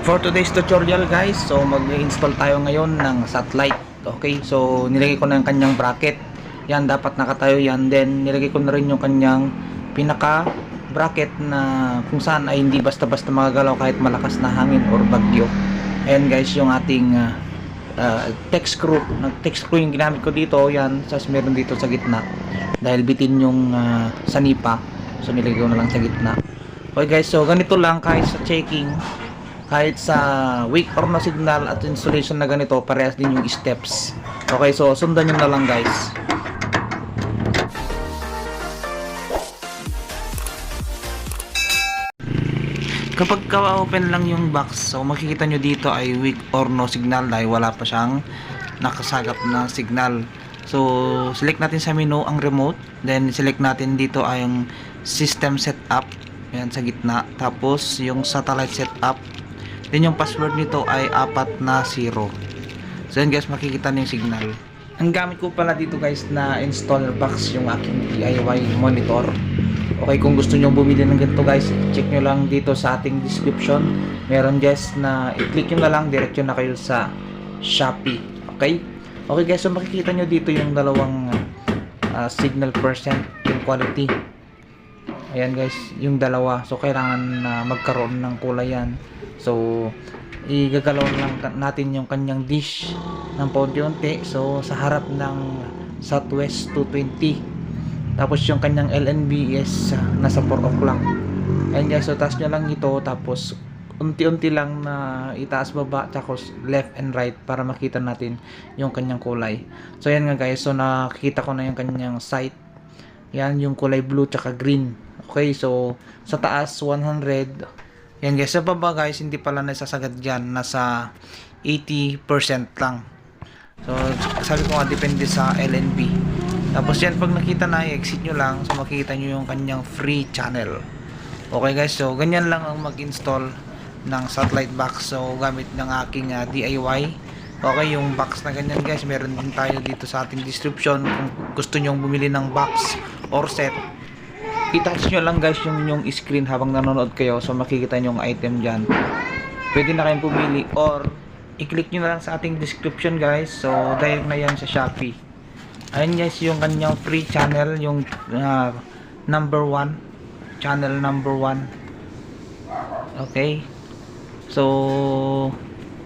For today's tutorial guys, so mag-install tayo ngayon ng satellite. Okay, so nilagay ko na yung kanyang bracket. Yan, dapat nakatayo yan. Then nilagay ko na rin yung kanyang pinaka bracket na kung saan ay hindi basta-basta magagalaw kahit malakas na hangin or bagyo. Ayan guys, yung ating uh, uh, text screw. Nag-text screw yung ginamit ko dito. Yan, sas meron dito sa gitna. Dahil bitin yung uh, sanipa. So nilagay ko na lang sa gitna. Okay guys, so ganito lang kahit sa checking kahit sa weak or no signal at installation na ganito, parehas din yung steps. Okay, so sundan nyo na lang guys. Kapag ka-open lang yung box, so makikita nyo dito ay weak or no signal dahil wala pa siyang nakasagap na signal. So, select natin sa menu ang remote. Then, select natin dito ay yung system setup. Yan sa gitna. Tapos, yung satellite setup. Then, yung password nito ay apat na zero. So, yan guys, makikita nyo yung signal. Ang gamit ko pala dito guys na installer box yung aking DIY monitor. Okay, kung gusto nyo bumili ng ganito guys, check nyo lang dito sa ating description. Meron guys na i-click nyo na lang, diretso na kayo sa Shopee. Okay? Okay guys, so makikita nyo dito yung dalawang uh, signal percent, yung quality. Ayan guys, yung dalawa. So, kailangan na magkaroon ng kulay yan. So, igagalaw lang natin yung kanyang dish ng paunti-unti. So, sa harap ng Southwest 220. Tapos yung kanyang LNB is uh, nasa 4 o'clock. Ayan guys, so taas nyo lang ito. Tapos, unti-unti lang na itaas baba tapos left and right para makita natin yung kanyang kulay. So, ayan nga guys. So, nakikita ko na yung kanyang sight. Yan, yung kulay blue tsaka green. Okay, so, sa taas, 100. Yan guys, sa baba guys, hindi pala nasasagad dyan. Nasa 80% lang. So, sabi ko nga, depende sa LNB. Tapos yan, pag nakita na, i-exit nyo lang. So, makikita nyo yung kanyang free channel. Okay guys, so, ganyan lang ang mag-install ng satellite box. So, gamit ng aking uh, DIY. Okay, yung box na ganyan guys, meron din tayo dito sa ating description. Kung gusto nyo bumili ng box or set, i-touch nyo lang guys yung yung screen habang nanonood kayo. So, makikita nyo yung item dyan. Pwede na kayong pumili or i-click nyo na lang sa ating description guys. So, direct na yan sa Shopee. Ayun guys, yung kanyang free channel, yung uh, number one. Channel number one. Okay. So,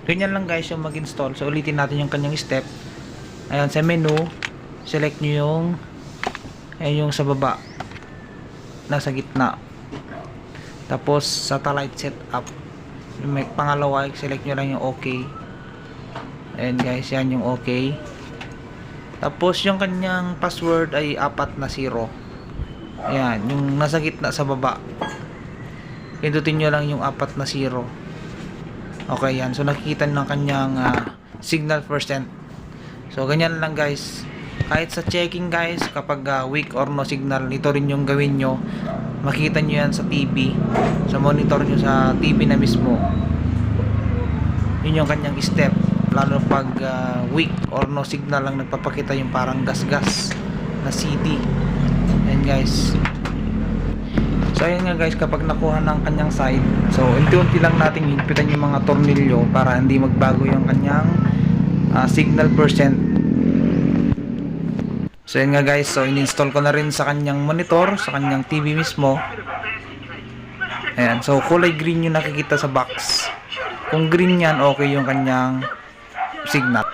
ganyan lang guys yung mag-install. So, ulitin natin yung kanyang step. Ayan, sa menu, select nyo yung ayun yung sa baba. Nasa gitna. Tapos, satellite setup. Yung may pangalawa, select nyo lang yung okay. Ayan guys, yan yung okay. Tapos yung kanyang password ay apat na zero. Ayan, yung nasa gitna sa baba. Pindutin nyo lang yung apat na zero. Okay, yan. So nakikita ng kanyang ah, signal percent. So ganyan lang guys. Kahit sa checking guys, kapag ah, weak or no signal, ito rin yung gawin nyo. Makita nyo yan sa TV. Sa monitor nyo sa TV na mismo. Yun yung kanyang step lalo pag uh, weak or no signal lang nagpapakita yung parang gas-gas na CD and guys so ayun nga guys kapag nakuha ng kanyang side so unti-unti lang nating higpitan yung mga tornilyo para hindi magbago yung kanyang uh, signal percent so yun nga guys. So in-install ko na rin sa kanyang monitor sa kanyang TV mismo. Ayan. So kulay green yung nakikita sa box. Kung green yan okay yung kanyang signal